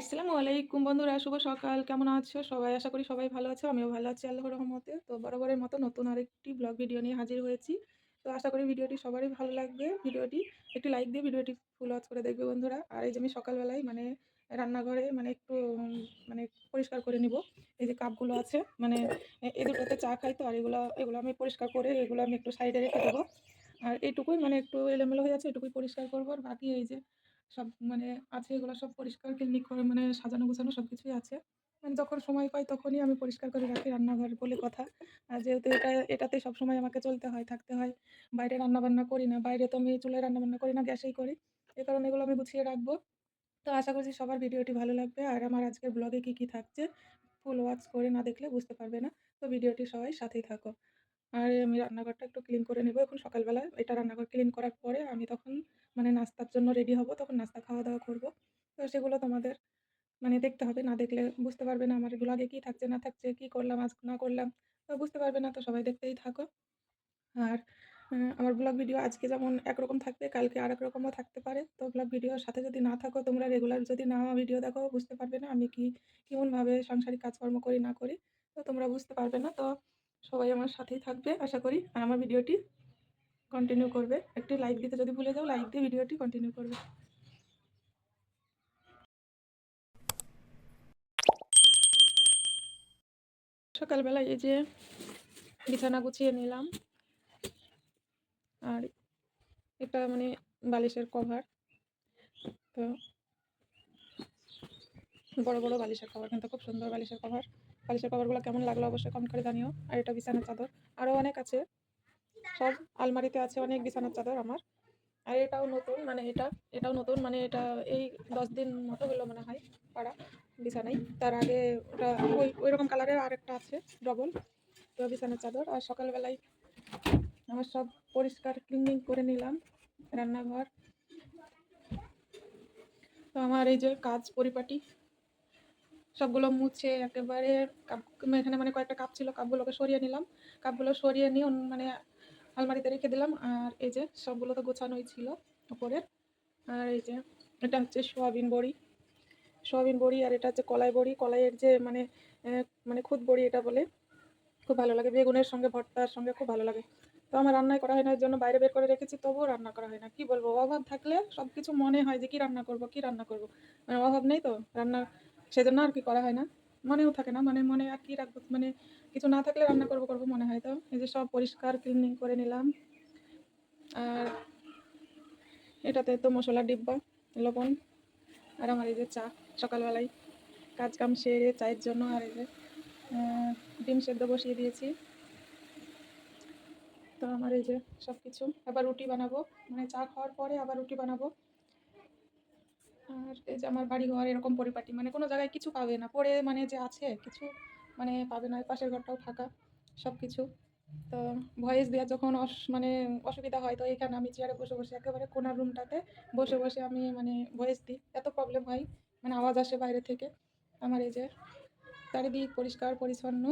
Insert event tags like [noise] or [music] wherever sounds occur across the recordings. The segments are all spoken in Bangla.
আসসালামু আলাইকুম বন্ধুরা, শুভ সকাল। কেমন আছো? সবাই আশা করি সবাই ভালো আছো, আমিও ভালো আছি আল্লাহর রহমতে। তো বরাবরের মতো নতুন আরেকটি ব্লগ ভিডিও নিয়ে হাজির হয়েছি। তো আশা করি ভিডিওটি সবারই ভালো লাগবে। ভিডিওটি একটু লাইক দিয়ে ভিডিওটি ফুল ওয়াচ করে দেখবে বন্ধুরা। আর এই যে আমি সকালবেলায় মানে রান্নাঘরে মানে একটু মানে পরিষ্কার করে নিব। এই যে কাপগুলো আছে মানে এ দুটোতে চা খাই তো, আর এগুলো এগুলো আমি পরিষ্কার করে এগুলো আমি একটু সাইডে রেখে দেবো। আর এইটুকুই মানে একটু এলোমেলো হয়ে আছে, এটুকুই পরিষ্কার করব। আর বাকি এই যে সব মানে আছে, এগুলো সব পরিষ্কার ক্লিনিক করে মানে সাজানো গোছানো সব কিছুই আছে। মানে যখন সময় পাই তখনই আমি পরিষ্কার করে রাখি রান্নাঘর বলে কথা। আর যেহেতু এটা এটাতে সবসময় আমাকে চলতে হয়, থাকতে হয়। বাইরে রান্নাবান্না করি না, বাইরে তো আমি চুলায় রান্নাবান্না করি না, গ্যাসেই করি। এ কারণে এগুলো আমি গুছিয়ে রাখব। তো আশা করছি সবার ভিডিওটি ভালো লাগবে। আর আমার আজকের ব্লগে কী কী থাকছে ফুল ওয়াচ করে না দেখলে বুঝতে পারবে না। তো ভিডিওটি সবাই সাথেই থাকো। আর আমি রান্নাঘরটা একটু ক্লিন করে নেব এখন সকালবেলা এটা রান্নাঘর ক্লিন করার পরে আমি তখন মানে নাস্তার জন্য রেডি হব, তখন নাস্তা খাওয়া দাওয়া করব। তো সেগুলো তোমাদের মানে দেখতে হবে, না দেখলে বুঝতে পারবে না আমার ব্লগে কী থাকছে, না থাকছে, কী করলাম, আজ না করলাম, তো বুঝতে পারবে না, তো সবাই দেখতেই থাকো। আর আমার ব্লগ ভিডিও আজকে যেমন একরকম থাকবে, কালকে আরেক রকমও থাকতে পারে। তো ব্লগ ভিডিওর সাথে যদি না থাকো, তোমরা রেগুলার যদি না ভিডিও দেখো, বুঝতে পারবে না আমি কি কেমনভাবে সাংসারিক কাজকর্ম করি, না করি, তো তোমরা বুঝতে পারবে না। তো সবাই আমার সাথেই থাকবে, আশা করি। আর আমার ভিডিওটি কন্টিনিউ করবে। একটি লাইক দিতে যদি ভুলে যাও লাইক দিয়ে ভিডিওটি কন্টিনিউ করবে। সকালবেলা এই যে বিছানা গুছিয়ে নিলাম। আর এটা মানে বালিশের কভার তো বড় বড় বালিশের কভার কিন্তু খুব সুন্দর বালিশের কভার বালিশের কভারগুলো কেমন লাগল অবশ্যই কমেন্ট করে জানিও। আর এটা বিছানার চাদর। আরও অনেক আছে। সব আলমারিতে আছে অনেক বিছানার চাদর আমার। আর এটাও নতুন মানে এটা, এটাও নতুন মানে এটা এই দশ দিন মতো হলো মনে হয় পাড়া বিছানায়। তার আগে ওটা ওই ওই রকম কালারের আরেকটা আছে ডবল তো বিছানার চাদর। আর সকালবেলায় আমার সব পরিষ্কার ক্লিনিং করে নিলাম রান্নাঘর। তো আমার এই যে কাজ পরিপাটি সবগুলো মুছে একেবারে কাপ, এখানে মানে কয়েকটা কাপ ছিল, কাপগুলোকে সরিয়ে নিলাম। কাপগুলো সরিয়ে নিয়ে মানে আলমারিতে রেখে দিলাম। আর এই যে সবগুলো তো গোছানোই ছিল উপরের আর এই যে এটা হচ্ছে সোয়াবিন বড়ি। সোয়াবিন বড়ি আর এটা হচ্ছে কলাই বড়ি। কলাইয়ের যে মানে মানে খুদ বড়ি এটা বলে, খুব ভালো লাগে। বেগুনের সঙ্গে, ভর্তার সঙ্গে খুব ভালো লাগে। তো আমার রান্নাই করা হয় না, এর জন্য বাইরে বের করে রেখেছি, তবুও রান্না করা হয় না। কি বলব? অভাব থাকলে সব কিছু মনে হয় যে কি রান্না করব, কি রান্না করব? মানে অভাব নেই তো? রান্না সেজন্য আর কি করা হয় না। মনেও থাকে না মানে মনে আর কি রাখব মানে কিছু না থাকলে রান্না করব করব মনে হয় তো। এই যে সব পরিষ্কার ক্লিনিং করে নিলাম। আর এটাতে তো মশলার ডিব্বা, লবণ আর আমার এই যে চা সকালবেলায়। কাজ কাম সেরে চায়ের জন্য আর এই যে ডিম সেদ্ধ বসিয়ে দিয়েছি। তো আমার এই যে সব কিছু আবার রুটি বানাবো মানে চা খাওয়ার পরে আবার রুটি বানাবো। আর এই যে আমার বাড়ি ঘর এরকম পরিপাটি মানে কোনো জায়গায় কিছু পাবে না। পড়ে মানে যে আছে কিছু মানে পাবে না পাশের ঘরটাও ফাঁকা সব কিছু তো ভয়েস দেওয়ার যখন অস- মানে অসুবিধা হয়, তো এখানে আমি চেয়ারে বসে বসে, একেবারে কোনার রুমটাতে বসে বসে আমি মানে ভয়েস দিই। এত প্রবলেম হয় মানে আওয়াজ আসে বাইরে থেকে। আমার এই যে চারিদিক পরিষ্কার, পরিচ্ছন্ন,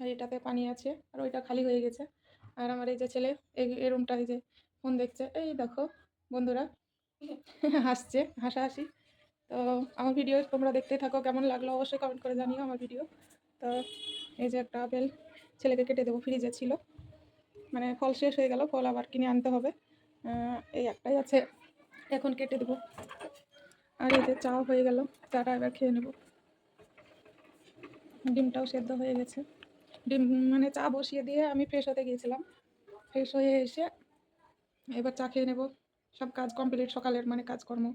আর এটাতে পানি আছে, আর ওইটা খালি হয়ে গেছে। আর আমার এই যে ছেলে, এই রুমটা এই যে ফোন দেখছে, এই দেখো বন্ধুরা [laughs] হাসছে, হাসাহাসি। তো আমার ভিডিও তোমরা দেখতে থাকো, কেমন লাগল অবশ্যই কমেন্ট করে জানিও আমার ভিডিও তো এই যে একটা আপেল ছেলেকে কেটে দেবো ফ্রিজে ছিল। মানে ফল শেষ হয়ে গেল, ফল আবার কিনে আনতে হবে। এই একটাই আছে, এখন কেটে দেবো। আর এই যে চা হয়ে গেল, চাটা এবার খেয়ে নেব। ডিমটাও সেদ্ধ হয়ে গেছে। ডিম মানে চা বসিয়ে দিয়ে আমি ফ্রেশ হতে গিয়েছিলাম। ফ্রেশ হয়ে এসে এবার চা খেয়ে নেব। সব কাজ কমপ্লিট সকালের মানে কাজকর্ম।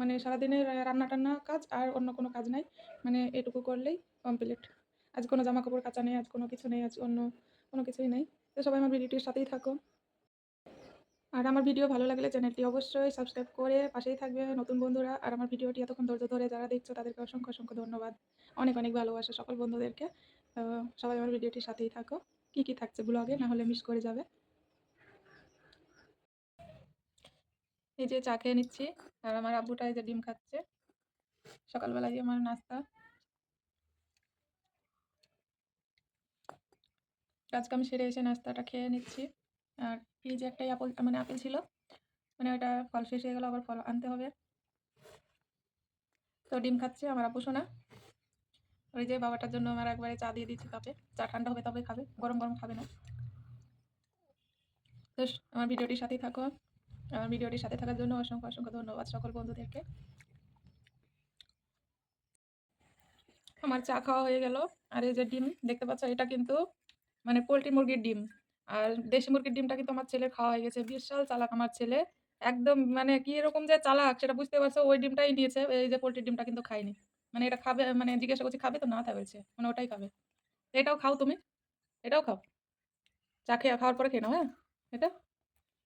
মানে সারাদিনের রান্না টান্না কাজ আর অন্য কোনো কাজ নাই। মানে এটুকু করলেই কমপ্লিট আজ কোনো জামা কাপড় কাচা নেই, আজ কোনো কিছু নেই, আজ অন্য কোনো কিছুই নেই। তো সবাই আমার ভিডিওটির সাথেই থাকো। আর আমার ভিডিও ভালো লাগলে চ্যানেলটি অবশ্যই সাবস্ক্রাইব করে পাশেই থাকবে নতুন বন্ধুরা। আর আমার ভিডিওটি এতক্ষণ ধৈর্য ধরে যারা দেখছ, তাদেরকে অসংখ্য অসংখ্য ধন্যবাদ। অনেক অনেক ভালোবাসা সকল বন্ধুদেরকে। সবাই আমার ভিডিওটির সাথেই থাকো। কী কী থাকছে ব্লগে না হলে মিস করে যাবে। এই যে চা খেয়ে নিচ্ছি। আর আমার আব্বুটা এই যে ডিম খাচ্ছে। সকালবেলায় আমার নাস্তা। কাজকাম সেরে এসে নাস্তাটা খেয়ে নিচ্ছি। আর এই যে একটাই আপেল মানে আপেল ছিল মানে ওটা ফল শেষ হয়ে গেলো, আবার ফল আনতে হবে। তো ডিম খাচ্ছে আমার আব্বু সোনা। ওই যে বাবাটার জন্য আমার একবারে চা দিয়ে দিচ্ছি কাপে। চা ঠান্ডা হবে তবে খাবে, গরম গরম খাবে না। তো আমার ভিডিওটির সাথেই থাকো। আমার ভিডিওটির সাথে থাকার জন্য অসংখ্য অসংখ্য ধন্যবাদ সকল বন্ধুদেরকে। আমার চা খাওয়া হয়ে গেল। আর এই যে ডিম, দেখতে পাচ্ছ, এটা কিন্তু মানে পোলট্রি মুরগির ডিম। আর দেশি মুরগির ডিমটা কিন্তু আমার ছেলের খাওয়া হয়ে গেছে। বিশাল চালাক আমার ছেলে। একদম মানে কি এরকম যে চালাক, সেটা বুঝতে পারছ, ওই ডিমটাই নিয়েছে, এই যে পোলট্রির ডিমটা কিন্তু খায়নি। মানে এটা খাবে মানে জিজ্ঞাসা করছি, খাবে তো? না তা বলছে মানে ওটাই খাবে। এটাও খাও তুমি? এটাও খাও? চা খেয়ে, খাওয়ার পরে খেয়ে নাও হ্যাঁ? এটা?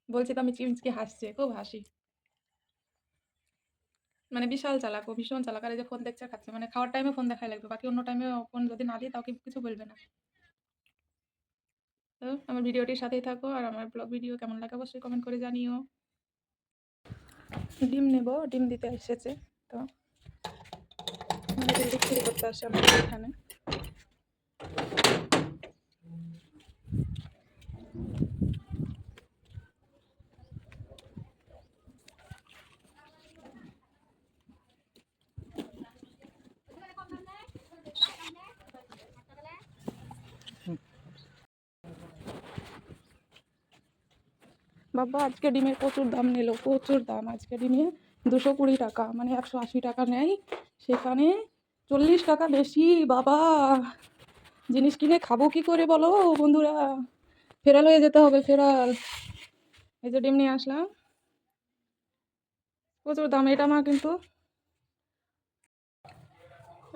বলছি তো আমি চিমচকি হাসছে, খুব হাসি। মানে বিশাল চালাক ও, ভীষণ চালাক। আর এই যে ফোন দেখছে, খাচ্ছে। মানে খাওয়ার টাইমে ফোন দেখাই লাগবে। বাকি অন্য টাইমে ফোন যদি না দিই, তাও কিছু বলবে না। তো আমার ভিডিওটির সাথেই থাকো আর আমার ব্লগ ভিডিও কেমন লাগে অবশ্যই কমেন্ট করে জানিও। ডিম নেব, ডিম দিতে এসেছে। তো বিক্রি করতে আসছে আমাদের এখানে। বাবা, আজকে ডিমের প্রচুর দাম নিল, প্রচুর দাম। আজকে ডিমে দুশো কুড়ি টাকা মানে একশো আশি টাকা নেয়। সেখানে চল্লিশ টাকা বেশি, বাবা। জিনিস কিনে খাব কি করে বলো বন্ধুরা? ফেরাল হয়ে যেতে হবে, ফেরাল। এই যে ডিম নিয়ে আসলাম। প্রচুর দাম, এটা আমার কিন্তু।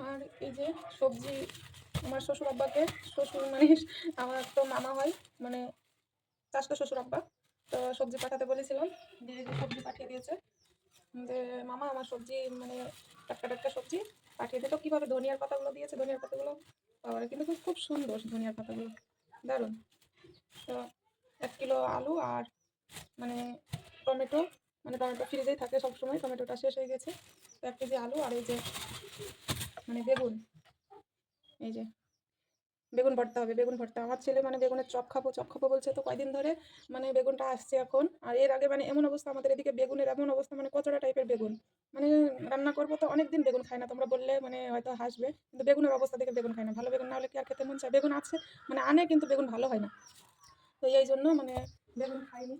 আর এই যে সবজি, আমার শ্বশুর আব্বাকে, শ্বশুর মানে আমার তো মামা হয় মানে চাষটা শ্বশুর আব্বা। তো সবজি পাঠাতে বলেছিলাম। যে সবজি পাঠিয়ে দিয়েছে। যে, মামা, আমার সবজি মানে টাটকা টাটকা সবজি পাঠিয়ে দিল কীভাবে ধনিয়ার পাতাগুলো দিয়েছে? ধনিয়ার পাতাগুলো কিন্তু খুব খুব সুন্দর ধনিয়ার পাতাগুলো। দারুণ। তো এক কিলো আলু আর মানে টমেটো মানে টমেটো ফ্রিজেই থাকে সবসময়। টমেটোটা শেষ হয়ে গেছে। এক কেজি আলু আর এই যে মানে বেগুন। এই যে বেগুন ভর্তা হবে, বেগুন ভর্তা। আমার ছেলে মানে বেগুনের চপ খাব চপ খাব বলছে তো কয়দিন ধরে মানে বেগুনটা আসছে এখন। আর এর আগে মানে এমন অবস্থা আমাদের এদিকে বেগুনের এমন অবস্থা মানে কচড়া টাইপের বেগুন। মানে রান্না করব তো অনেক দিন বেগুন খায় না, তোমরা বললে মানে হয়তো হাসবে। কিন্তু বেগুনের অবস্থা দেখে বেগুন খায় না, ভালো বেগুন না হলে কি আর খেতে মন চায়? বেগুন আছে মানে আনে কিন্তু বেগুন ভালো হয় না। তো এই জন্য মানে বেগুন খাইনি।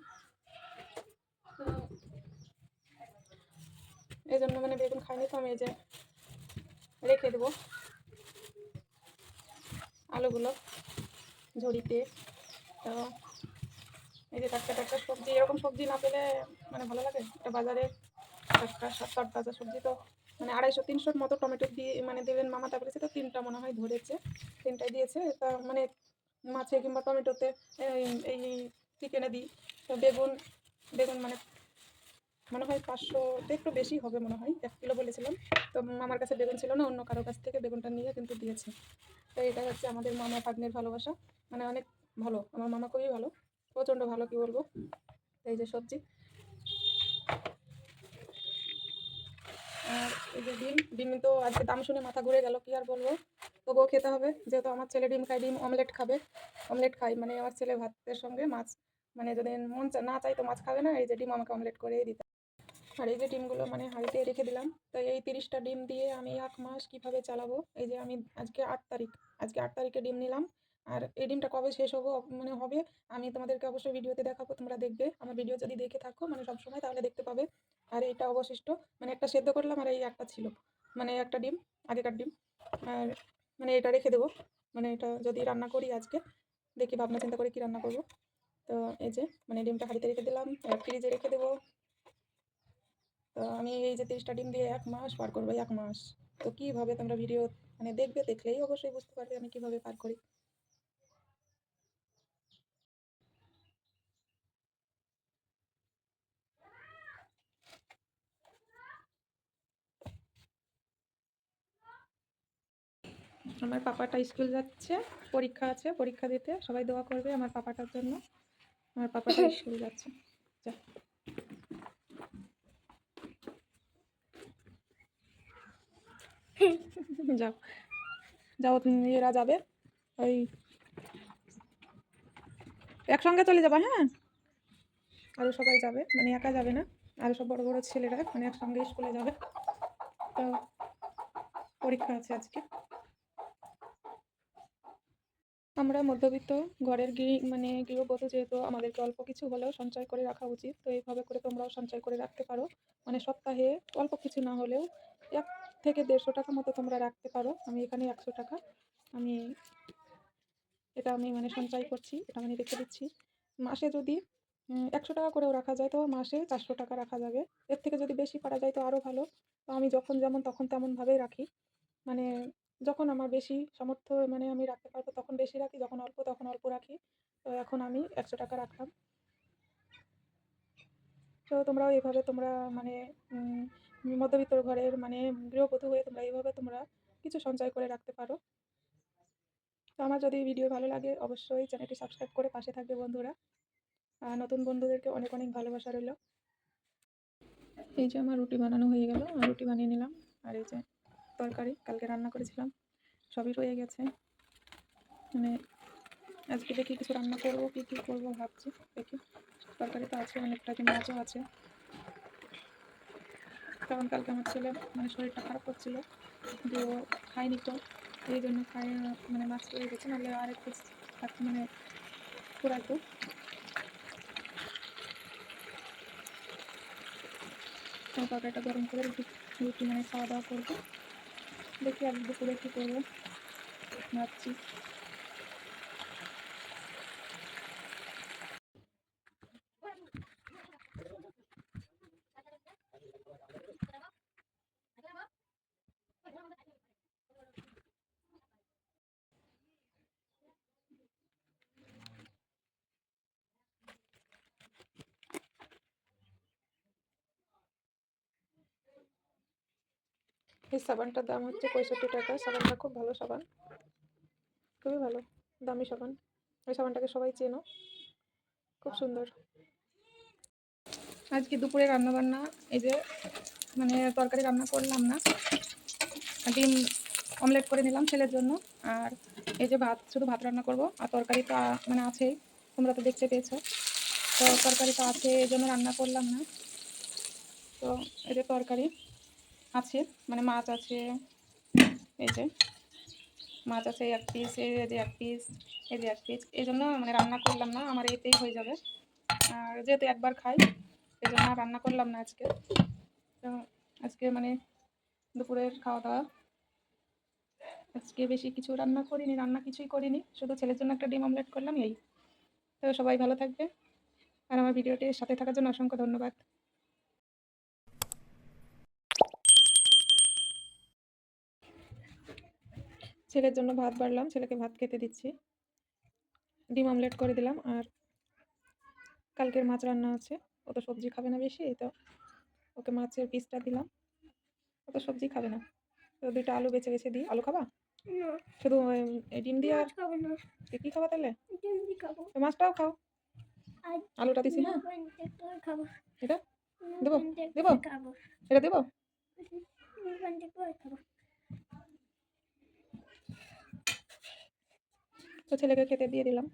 এই জন্য মানে বেগুন খাইনি তো আমি এই যে রেখে দেবো। আলুগুলো ঝুড়িতে। তো এই যে টাটকা টাটকা সবজি, এরকম সবজি না পেলে মানে ভালো লাগে? এটা বাজারে টাটকা সব তাজা সবজি তো মানে আড়াইশো, তিনশোর মতো টমেটো দিয়ে মানে দেবেন মামা, তারপরে সেটা তিনটা মনে হয় ধরেছে, তিনটাই দিয়েছে। তা মানে মাছে কিংবা টমেটোতে এই এই চিকেনে দিই। তো বেগুন বেগুন মানে মনে হয় পাঁচশোতে একটু বেশি হবে মনে হয়, এক কিলো বলেছিলাম। তো মামার কাছে বেগুন ছিল না, অন্য কারও কাছ থেকে বেগুনটা নিয়ে কিন্তু দিয়েছে। তো এটা হচ্ছে আমাদের মামা ভাগ্নের ভালোবাসা। মানে অনেক ভালো, আমার মামা খুবই ভালো, প্রচণ্ড ভালো, কি বলব? এই যে সবজি। আর এই যে ডিম ডিম তো আজকে দাম শুনে মাথা ঘুরে গেল, কি আর বলব? তবুও খেতে হবে, যেহেতু আমার ছেলে ডিম খায়, ডিম অমলেট খাবে অমলেট খাই। মানে আমার ছেলে ভাতের সঙ্গে মাছ মানে যদি মন না চাই তো মাছ খাবে না, এই যে ডিম আমাকে অমলেট করেই দিতে আর এই যে ডিমগুলো মানে হাঁড়িতে রেখে দিলাম, তো এই তিরিশটা ডিম দিয়ে আমি এক মাস কীভাবে চালাবো? এই যে আমি আজকে আট তারিখ, আজকে আট তারিখে ডিম নিলাম। আর এই ডিমটা কবে শেষ হব মানে হবে, আমি তোমাদেরকে অবশ্যই ভিডিওতে দেখাবো, তোমরা দেখবে। আমার ভিডিও যদি দেখে থাকো মানে সবসময় তাহলে দেখতে পাবে। আর এটা অবশিষ্ট মানে একটা সেদ্ধ করলাম আর এই একটা ছিল মানে একটা ডিম, আগেকার ডিম। আর মানে এটা রেখে দেবো মানে এটা যদি রান্না করি আজকে, দেখি ভাবনা চিন্তা করে কি রান্না করব। তো এই যে মানে ডিমটা হাঁড়িতে রেখে দিলাম ফ্রিজে রেখে দেবো। তো আমি এই যে তিরিশটা ডিম দিয়ে এক মাস পার করব এক মাস। তো কীভাবে তোমরা ভিডিও মানে দেখবে দেখলেই অবশ্যই বুঝতে পারবে আমি কীভাবে পার করি। আমার পাপাটা স্কুল যাচ্ছে পরীক্ষা আছে পরীক্ষা দিতে সবাই দোয়া করবে আমার পাপাটার জন্য। আমার পাপাটা [laughs] স্কুল যাচ্ছে। যা। যাও। যাও এরা যাবে। ওই একসঙ্গে চলে যাবা হ্যাঁ? আরও সবাই যাবে। মানে একা যাবে না। আরও সব বড় বড় ছেলেরা মানে একসঙ্গে স্কুলে যাবে। তো পরীক্ষা আছে আজকে। আমরা মধ্যবিত্ত ঘরের গৃহ মানে গৃহবধূ যেহেতু আমাদেরকে অল্প কিছু হলেও সঞ্চয় করে রাখা উচিত, তো এইভাবে করে তোমরাও সঞ্চয় করে রাখতে পারো। মানে সপ্তাহে অল্প কিছু না হলেও এক থেকে দেড়শো টাকা মতো তোমরা রাখতে পারো। আমি এখানে একশো টাকা। আমি এটা আমি মানে সঞ্চয় করছি, এটা আমি রেখে দিচ্ছি। মাসে যদি একশো টাকা করেও রাখা যায়, তো মাসে চারশো টাকা রাখা যাবে। এর থেকে যদি বেশি করা যায়, তো আরও ভালো। তো আমি যখন যেমন তখন তেমনভাবেই রাখি। মানে যখন আমার বেশি সামর্থ্য মানে আমি রাখতে পারব, তখন বেশি রাখি, যখন অল্প, তখন অল্প রাখি। তো এখন আমি একশো টাকা রাখলাম। তো তোমরাও এভাবে তোমরা মানে মধ্যবিত্ত ঘরের মানে গৃহবধূ হয়ে তোমরা এইভাবে তোমরা কিছু সঞ্চয় করে রাখতে পারো। তো আমার যদি ভিডিও ভালো লাগে, অবশ্যই চ্যানেলটি সাবস্ক্রাইব করে পাশে থাকবে বন্ধুরা। নতুন বন্ধুদেরকে অনেক অনেক ভালোবাসা রইল। এই যে আমার রুটি বানানো হয়ে গেল, আর রুটি বানিয়ে নিলাম। আর এই যে তরকারি, কালকে রান্না করেছিলাম, সবই রয়ে গেছে। মানে আজকে দেখি কিছু রান্না করব, কী কী করব ভাবছি। দেখি, তরকারি তো আছে, অনেকটা মাছও আছে। কারণ কালকে আমার ছেলে মানে শরীরটা খারাপ করছিল ও খায়নি তো, এই জন্য খাই মানে মাছ রয়ে গেছে, নাহলে আর একটু মানে পুরাইতো। তো গরম করে রুটি মানে খাওয়া দাওয়া করব। দেখি আজ দুপুরে কী করব, ভাবছি। এই সাবানটার দাম হচ্ছে পঁয়ষট্টি টাকা। সাবানটা খুব ভালো সাবান। খুবই ভালো, দামি সাবান। ওই সাবানটাকে সবাই চেনো। খুব সুন্দর। আজকে দুপুরে রান্না বান্না এই যে মানে তরকারি রান্না করলাম না। ডিম অমলেট করে নিলাম ছেলের জন্য। আর এই যে ভাত, শুধু ভাত রান্না করব। আর তরকারি তো মানে আছেই তোমরা তো দেখতে পেয়েছ। তো তরকারি তো আছে, এই জন্য রান্না করলাম না। তো এই যে তরকারি। আছে মানে মাছ আছে, এই যে, মাছ আছে এক পিস এই যে এক পিস এই এক পিস এই জন্য মানে রান্না করলাম না, আমার এতেই হয়ে যাবে। আর যেহেতু একবার খাই, এই জন্য রান্না করলাম না আজকে। তো আজকে মানে দুপুরের খাওয়া দাওয়া আজকে বেশি কিছু রান্না করিনি, রান্না কিছুই করিনি, শুধু ছেলের জন্য একটা ডিম অমলেট করলাম, এই। তো সবাই ভালো থাকবে। আর আমার ভিডিওটির সাথে থাকার জন্য অসংখ্য ধন্যবাদ। ছেলের জন্য ভাত বাড়লাম ছেলেকে ভাত খেতে দিচ্ছি ডিম অমলেট করে দিলাম আর কালকের মাছ রান্না আছে ও তো সবজি খাবে না বেশি তো ওকে মাছের পিসটা দিলাম ও তো সবজি খাবে না তো দুইটা আলু বেছে বেছে দিই আলু খাবা শুধু ডিম দিয়ে আর খাব না কি খাবা তাহলে তো মাছটাও খাও আলুটা দিছি পর এটা দেবো? দেবো? এটা দেবো ঘণ্টা পর খাব তো ছেলেকে খেতে দিয়ে দিলাম।